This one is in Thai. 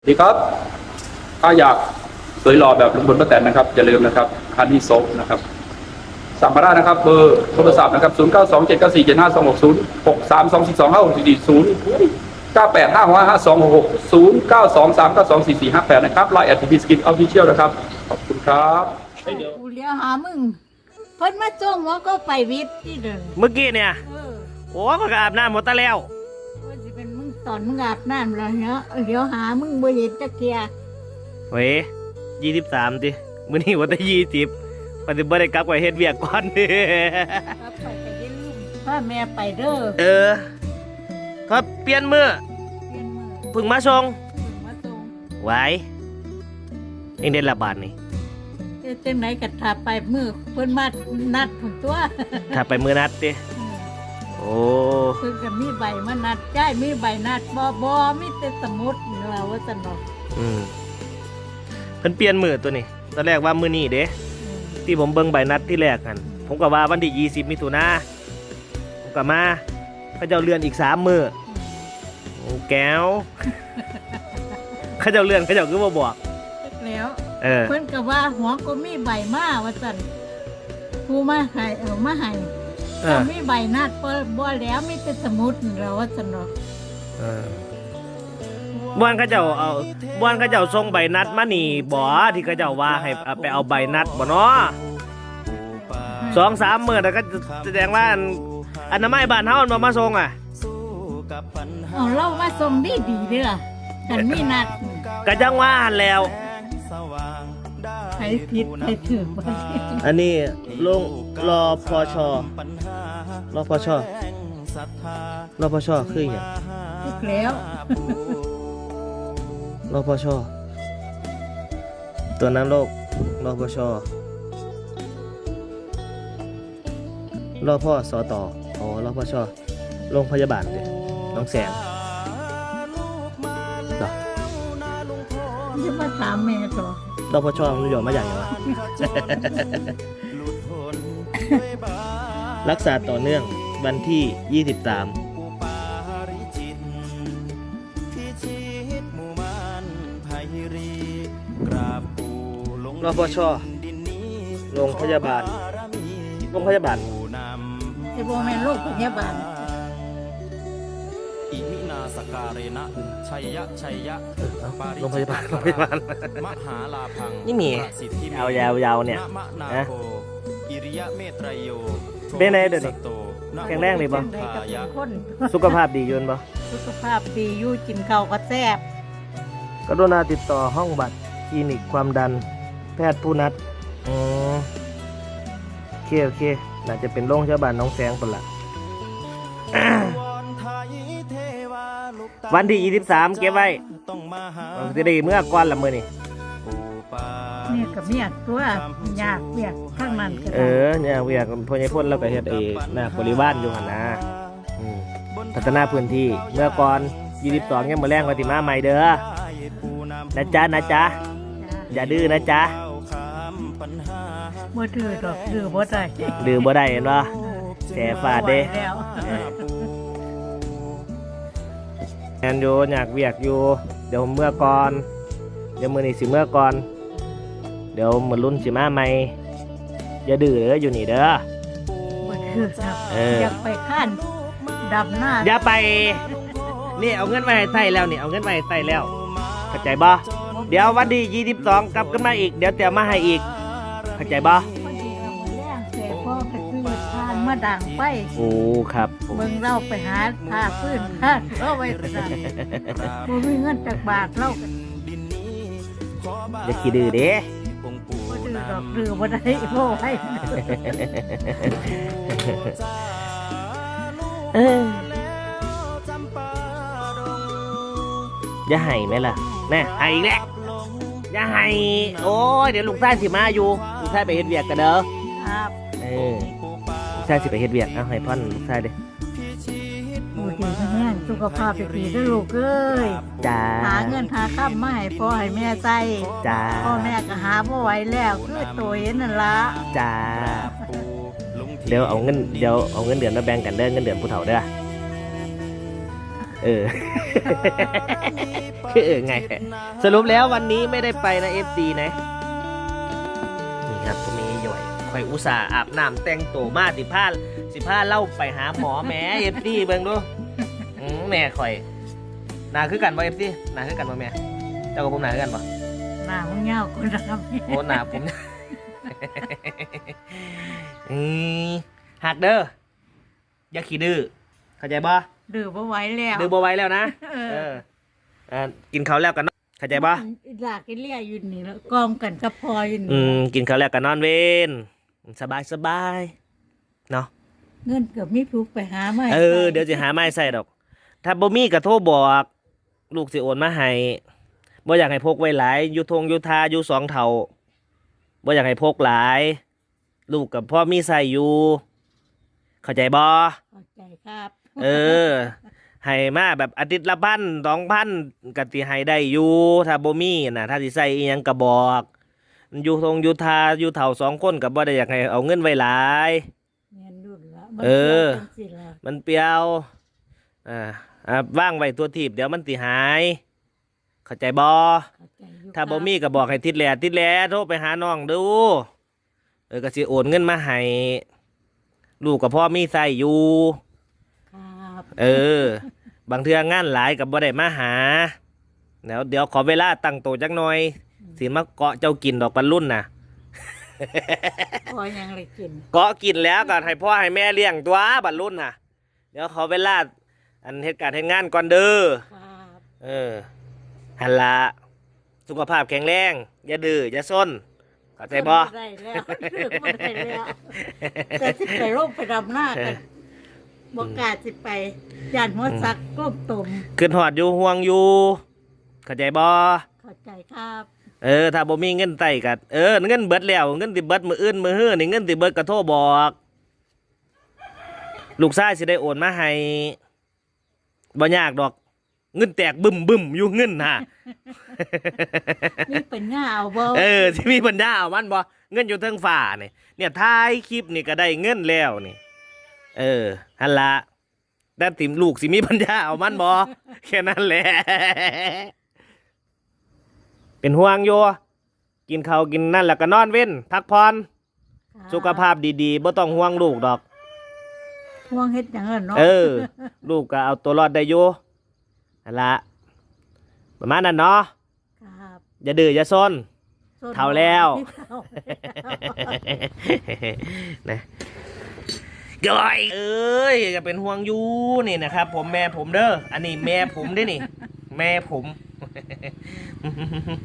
สวัสดีครับ ถ้าอยากสวยหล่อแบบลุงพลป้าแตนนะครับอย่าลืมนะครับฮันนี่โซฟนะครับสัมภาระนะครับเบอร์โทรศัพท์นะครับ 0 9 2 7 9 4 7 5 2 6 0 6 3 2 4 2 5 6 4 0 9 8 5 5 5 2 6 6 0 9 2 3 9 2 4 4 5 8 นะครับไลน์แอดทีพีสกินออฟฟิเชียลนะครับ ขอบคุณครับเฮ้ยเดี๋ยวกูเลี้ยวหามึงเพิ่นมาจ้องว่าก็ไปวิทย์ที่เดิมเมื่อกี้เนี่ย เออ โอ้ก็อาบน้ำหมดตะแล้วว่าสิเป็นมึง ตอนมึงอาบน้ำแล้วเนาะเลี้ยวหามึงบ่เห็นจักเทียเว้ยยี่สิบสามติมื้อนี้วันที่ยี่สิบปฏิบัติกลับไปเฮ็ดเวียกก่อนครับไปไปเย็นลุงพาแม่ไปเด้อเออ ครับเปลี่ยนมือเปลี่ยนมือเพึ่งมาส่งเพิ่งมาส่งไว้เองได้ระบาดนี่เฮ็ดจังไหนก็ถ้าไปมือเพิ่นมานัดผลตัวถ้าไปมือนัดติอืมโอ้ เพิ่นก็มี ใบมานัดจ่ายมีใบนัดบ่บ่มีแต่สมุดนี่ล่ะว่าซั่นดอกอืมเพิ่นเปลี่ยนมือตัวนี้ตอนแรกว่ามื้อนี้เด้อืมที่ผมเบิ่งใบนัดที่แรกกันผมก็ว่าวันที่ยี่สิบมิถุนาผมก็มาเขาเจ้าเลื่อนอีกสามมือโอ้แก้วเขาเจ้าเลื่อนเขาเจ้าคือบ่บอกจักแล้วเออเพิ่นก็ว่าหัวก็มีใบมาว่าซั่นผู้มาให้เออมาให้เอถ้าอมีใบนัดบ่บ่แล้วมีแต่สมุดนี่แหล้วว่าซั่นดอกเออบ้านเขาเจ้าเอาบ้านเขาเจ้าส่งใบนัดมานี่บ่ที่เขาเจ้าว่าให้เอาไปเอาใบนัดบ่เนาะสองสามมื้อแต่ก็แสดงว่าอันอนามัยบ้านเฮามันบ่มาส่งอะเอาเรามาส่งดีดีๆเด้อกันมีนัดก็จังว่าหั่นแล้ว ใครผิดใครถูกบ่อันนี้ลงรอพอชอรอพอชอรอพอชอคืออย่างถูกแล้วรอพอชอตัวนั้นโลกรอพอชอรอพ่อสอต่ออ๋อรอพอชอโรงพยาบาลเด้น้องแสงเหรอจะมาถามแม่ต่อ รอพอชอมันอยู่มาอย่างไรวะรักษาต่อเนื่องวันที่ 23รพชโรงพยาบาล โรงพยาบาลจะบ่แม่นโรคพยาบาลอิมินา สการเรนะชัยยะชัยยะโรงพยาบาลโรงพยาบาลมหาลาพังนี่มีประสิทธิเมเอายาวๆเนี่ยะมะนานะโคอิริยะเมตรยโยเป็นไงเดี๋ยวนี้สัตโตนะแข็งแรงดีปะจังไดก็เป็นคนสุขภาพดีอยืนปะสุขภาพดีอยู่กินข้าวก็แซ่บกรุณาติดต่อห้องบัตรคลินิกความดัน แพทย์ผู้นัดอืมโอเคโอเคน่าจะเป็นโรงพยาบาลน้องแสงคนละ วันที่ 23 เก็บไว้ต้องมาหามันจะได้เมื่อก่อนละมือนี่ปู่ป่านี่ก็เมียกตัวยากเวียกข้างนั้นก็เอได้อเนี่ยเวียกพญพ่นเราก็เฮ็ดเองหน้าบริวารอยู่หันนะอืมพัฒนาพื้นที่เมื่อก่อน22ยังมาแรงกว่าติมาใหม่เด้อนะจ๊ะนะจ๊ะอย่าดื้อนะจ๊ะบ่ถือดอกถือบ่ได้ดื้อบ่ได้เห็นปะแสบฟาดเด้บ่ไหว แล้วแอนอยู่อยากเวียกอยู่ เดี๋ยวเมื่อก่อน เดี๋ยวมือนี่สิเมื่อก่อน เดี๋ยวมือรุ่นสิมาใหม่อย่าดื้อเด้ออยู่นี่เด้อบ่ถือครับเออออยากไปข้านดำหน้าอย่าไปนี่เอาเงินไว้ให้ใส่แล้วนี่เอาเงินไว้ให้ใส่แล้วเข้าใจบ่เดี๋ยววันที่22กลับกันมาอีก เดี๋ยวเตรียมมาให้อีกเข้าใจบ่ ทานมาดังไปโอ้ครับผมเบิ่งเราไปหาผ้าพื้นผ้าเราไว้ตะดังบ่มีเงินจากบาทเราก็อย่าขี้ดื้อเด้องค์ปู่บ่ถือดอกถือบ่ได้บ่ไว้เอออย่าให้ไหมล่ะแน่ให้อีกแล้วอย่าให้ โอ้ยเดี๋ยวลูกชายสิมาอยู่ ลูกชายไปเฮ็ดเวียกกันเด้อครับเออลูก ชายสิไปเฮ็ดเวียกเอาให้พ่อนลูกชายเด้อดูดีแม่สุขภาพดีๆเด้อลูกเอ้ยจ้าหาเงินหาค่ำมาให้พ่อให้แม่ใส่จ้าพ่อแม่ก็หาบ่ไหวแล้วคือตัวเห็นนั่นล่ะจ้าปู่ลุงเดี๋ยวเอาเงินเดี๋ยวเอาเงินเดือนมาแบ่งกันเด้อเงินเดือนผู้เฒ่าเด้อเออคือเออไง สรุปแล้ววันนี้ไม่ได้ไปนะเอฟซีนะ ข่อยอุตส่าห์อาบน้ำแต่งตัวมาสิผ้าสิผ้าเล่าไปหาหมอแหม่เอฟซีเบิ่งดูอืมแม่ข่อยหนาคือกันบ่เอฟซีหนาคือกันบ่แม่เจ้ากับผมหนาคือกันบ่หน้ามึงเงาคนละครับโอ้หนาผม อืมหักเด้ออย่าขี้ดื้อเข้าใจบ่ดื้อบ่ไหวแล้วดื้อบ่ไหว้แล้วนะเออเอออ่ากินข้าวแล้วกันเนาะเข้าใจบ่หลากกินเลี่ยอยู่นี่แล้วกอมกันกับพออยู่อืนี่มกินข้าวแล้วกันนอนเวน สบายสบายเนาะเงินเกือบไม่ถูกไปหาไม่เออเดี๋ยวจะหาไม้ใส่ดอก ถ้าบ่มีก็โทรบอก ลูกสิโอนมาให้บ่อยากให้พกไว้หลายอยู่ทงอยู่ทาอยู่สองเท่าบ่อยากให้พกหลาย ลูกกับพ่อมีใส่อยู่เข้าใจบ่เข้าใจครับ เออให้มาแบบอาทิตย์ละพันสองพันก็สิให้ได้อยู่ถ้าบ่มีน่ะถ้าสิใส่อีหยังก็บอก อยู่ทงอยู่ทาอยู่เท่าสองคนก็บ่ได้อยากให้เอาเงินไว้หลายเงินดุนละเออมันสิละมันเปรียวอ่าอ่าว่างไว้ตัวทีบเดี๋ยวมันสิหาย เข้าใจบ่เข้าใจอยู่ถ้าบ่ครับมีก็บอกให้ทิดแหล่ทิดแหล่โทรไปหาน้องดู เออก็สิโอนเงินมาให้ลูกกับพ่อมีใส่อยู่ ครับเออ บางเทื่องานหลายกับบ่ได้มาหา แล้วเดี๋ยวขอเวลาตั้งโตวจักหน่อย สิมาเกาะเจ้ากินดอกปันรุ่นน่ะพอยังเลยกินเกาะกินแล้วก็ให้พ่อให้แม่เลี้ยงตัวบัดรุ่นน่ะเดี๋ยวขอเวลาอันเหตุการณ์เหตุงานก่อนเด้อครับเออหันละสุขภาพแข็งแรงอย่าดื้ออย่าซนเข้าใจบ่ได้แล้วเลิกบ่ได้แล้วแต่สิไปร่มไปดำหน้ากันบ่กล้าสิไปย่านหัวซักกลมตุ่มขึ้นหอดอยู่ห่วงอยู่ เข้าใจบ่เข้าใจครับ เออถ้าบ่มีเงินไต้กัเออเงินเบิดแล้วเงินสิเบิดมื้ออื่นมื้อฮื้อนี่เงินสิเบิดก็โทรบอก ลูกชายสิได้โอนมาให้บ่ยากดอก เงินแตกบึ้มบึ้มอยู่เงินน่ะนี่เป็นง่าเอาบ่เออที่มีปัญญาเอามันบ่เงินอยู่เทิงฝ่านี่เนี่ยท้ายคลิปนี่ก็ได้เงินแล้วนี่ เออฮันละแต่ติมลูกสิมีปัญญาเอามันบ่แค่นั้นแหละ เป็นห่วงโยกินข้าวกินนั่นแล้วก็นอนเว้นพักผ่อนครับสุขภาพดีๆบ่ต้องห่วงลูกดอก ห่วงเฮ็ดหยังอะเนาะเออ ลูกก็เอาตัวรอดได้อยู่ฮันละประมาณนั้นเนาะครับอย่าดื้ออย่าซนส้นเฒ่าแล้วเฒ่าแล้วนะก้อยเอ้ยจะเป็นห่วงอยู่นี่นะครับ ผมแม่ผมเด้ออันนี้แม่ผมเด้อนี่ แม่ผม 嘿嘿嘿嘿哼哼哼